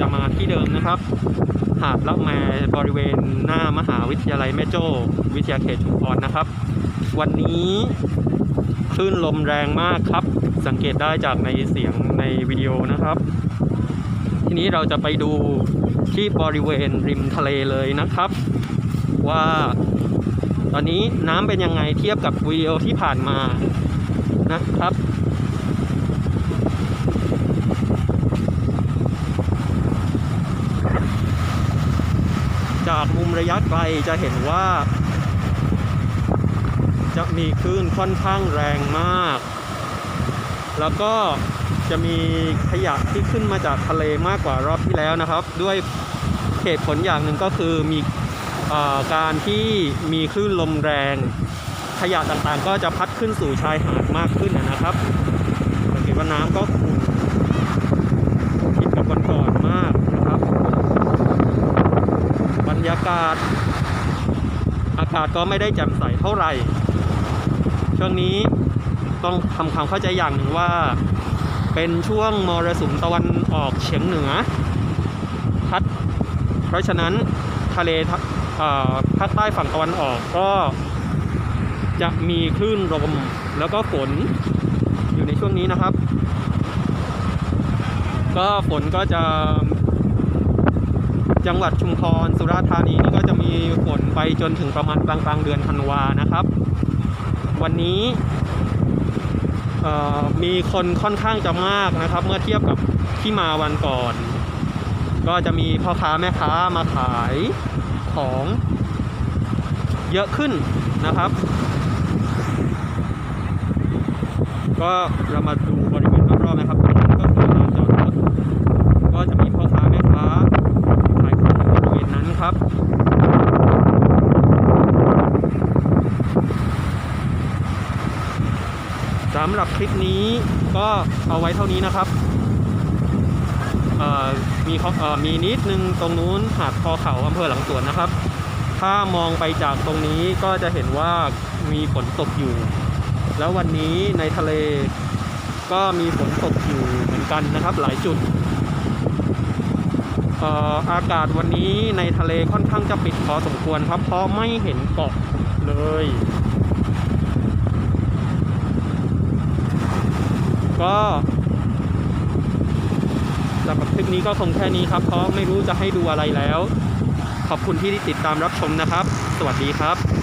จะมาที่เดิมนะครับ หาดละแมบริเวณหน้ามหาวิทยาลัยแม่โจ้วิทยาเขตชุมพรนะครับ วันนี้คลื่นลมแรงมากครับ สังเกตได้จากในเสียงในวิดีโอนะครับ ทีนี้เราจะไปดูที่บริเวณริมทะเลเลยนะครับ ว่าตอนนี้น้ำเป็นยังไงเทียบกับวิดีโอที่ผ่านมานะครับ จากมุมระยะไกลจะเห็นว่า จะมีคลื่นค่อนข้างแรงมาก แล้วก็จะมีขยะที่ขึ้นมาจากทะเลมากกว่ารอบที่แล้วนะครับ ด้วยเหตุผลอย่างหนึ่งก็คือมีอการที่มีคลื่นลมแรง ขยะต่างๆ ก็จะพัดขึ้นสู่ชายหาดมากขึ้นนะครับสังเกตว่าน้ำก็ขุ่นผิดกับวันก่อนมากนะครับ บรรยากาศ อากาศก็ไม่ได้แจ่มใสเท่าไหร่ ช่วงนี้ต้องทำความเข้าใจอย่างหนึ่งว่า เป็นช่วงมรสุมตะวันออกเฉียงเหนือ พัด เพราะฉะนั้นทะเลภาคใต้ฝั่งตะวันออกก็จะมีคลื่นลมแล้วก็ฝนอยู่ในช่วงนี้นะครับ ก็ฝนก็จะ จังหวัดชุมพรสุราษฎร์ธานีนี่ก็จะมีฝนไปจนถึงประมาณกลางกลางเดือนธันวานะครับ วันนี้มีคนค่อนข้างจะมากนะครับ เมื่อเทียบกับที่มาวันก่อน ก็จะมีพ่อค้าแม่ค้ามาขายของเยอะขึ้นนะครับ ก็เรามาดูบริเวณรอบๆนะครับตรงนั้ก็คือลานจอดรถก็จะมีพ่อค้าแม่ค้า ขายของบริเวณนั้นครับ สำหรับคลิปนี้ก็เอาไว้เท่านี้นะครับมีมีนิดนึงตรงนู้นหาดคอเขาอำเภอหลังสวนนะครับ ถ้ามองไปจากตรงนี้ก็จะเห็นว่ามีฝนตกอยู่ แล้ววันนี้ในทะเลก็มีฝนตกอยู่เหมือนกันนะครับ หลายจุดเอ่ออากาศวันนี้ในทะเลค่อนข้างจะปิดพอสมควรครับ เพราะไม่เห็นเกาะเลย ก็สำหรับคลิปนี้ก็คงแค่นี้ครับ เพราะไม่รู้จะให้ดูอะไรแล้ว ขอบคุณที่ติดตามรับชมนะครับ สวัสดีครับ